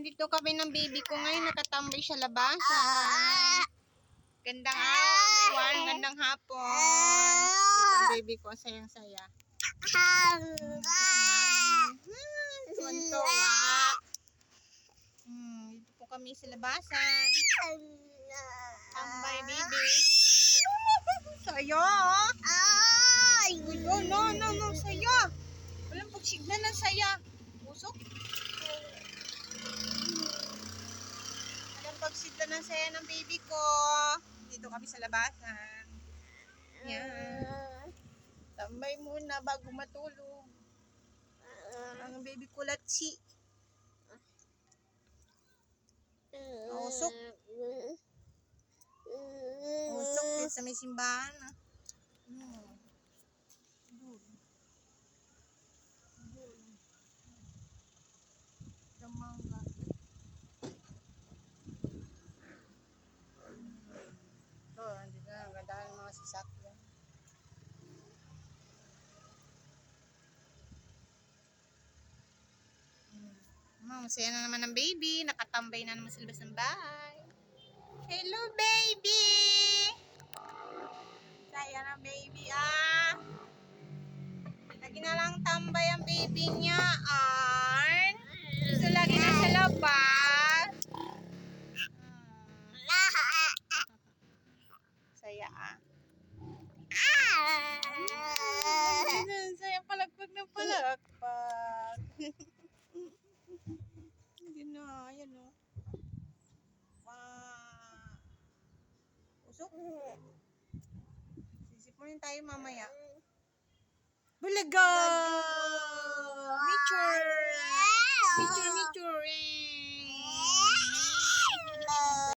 Nandito kami ng baby ko ngayon. Nakatambay siya labasa. Gandang araw, everyone. Gandang hapon. Dito ang baby ko. Sayang-saya. Tuwan-tuwa. Hmm, dito po kami sa labasan. Tambay, baby. Sayo. Uy, no, no, no, no, saya. Walang pagsigna ng saya. Pusok. Walang pagsigna ng saya ng baby ko. Dito kami sa labasan. Yan. Tambay muna bago matulog. Ang baby ko latsi. Usok. Usok din sa may simbahan. ah. Masaya na naman ang baby. Nakatambay na naman sa labas ng bahay. Hello, baby! Saya na, baby, ah. Lagi na lang tambay ang baby niya, Arn. Gusto lagi na sa labas. Saya, ah. Ayun, Saya palagpag ng palagpag. Ayan o. Wow. Usok. Sisipunin tayo mamaya. Bulaga! Nature! Nature,